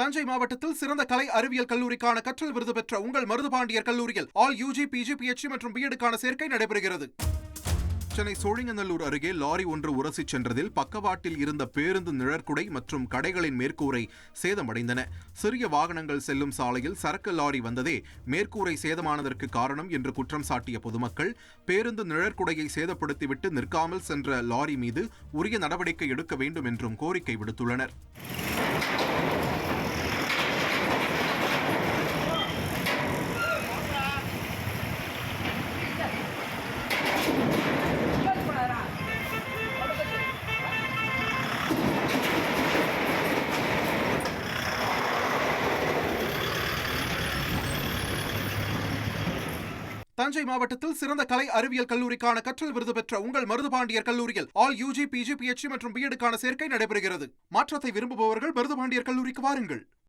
தஞ்சை மாவட்டத்தில் சிறந்த கலை அறிவியல் கல்லூரிக்கான கற்றல் விருது பெற்ற உங்கள் மருதுபாண்டியர் கல்லூரியில் ஆல் யூஜி பிஜி பிஎச்சி மற்றும் பிஎடுக்கான சேர்க்கை நடைபெறுகிறது. சென்னை சோழிங்கநல்லூர் அருகே லாரி ஒன்று உரசி சென்றதில் பக்கவாட்டில் இருந்த பேருந்து நிழற்குடை மற்றும் கடைகளின் மேற்கூரை சேதமடைந்தன. சிறிய வாகனங்கள் செல்லும் சாலையில் சரக்கு லாரி வந்ததே மேற்கூரை சேதமானதற்கு காரணம் என்று குற்றம் சாட்டிய பொதுமக்கள் பேருந்து நிழற்குடையை சேதப்படுத்திவிட்டு நிற்காமல் சென்ற லாரி மீது உரிய நடவடிக்கை எடுக்க வேண்டும் என்றும் கோரிக்கை விடுத்துள்ளனர். தஞ்சை மாவட்டத்தில் சிறந்த கலை அறிவியல் கல்லூரிக்கான கற்றல் விருது பெற்ற உங்கள் மருதுபாண்டியர் கல்லூரியில் ஆல் யூஜி பிஜி பிஎச்சி மற்றும் பிஎடுக்கான சேர்க்கை நடைபெறுகிறது. மாற்றத்தை விரும்புபவர்கள் மருதுபாண்டியர் கல்லூரிக்கு வாருங்கள்.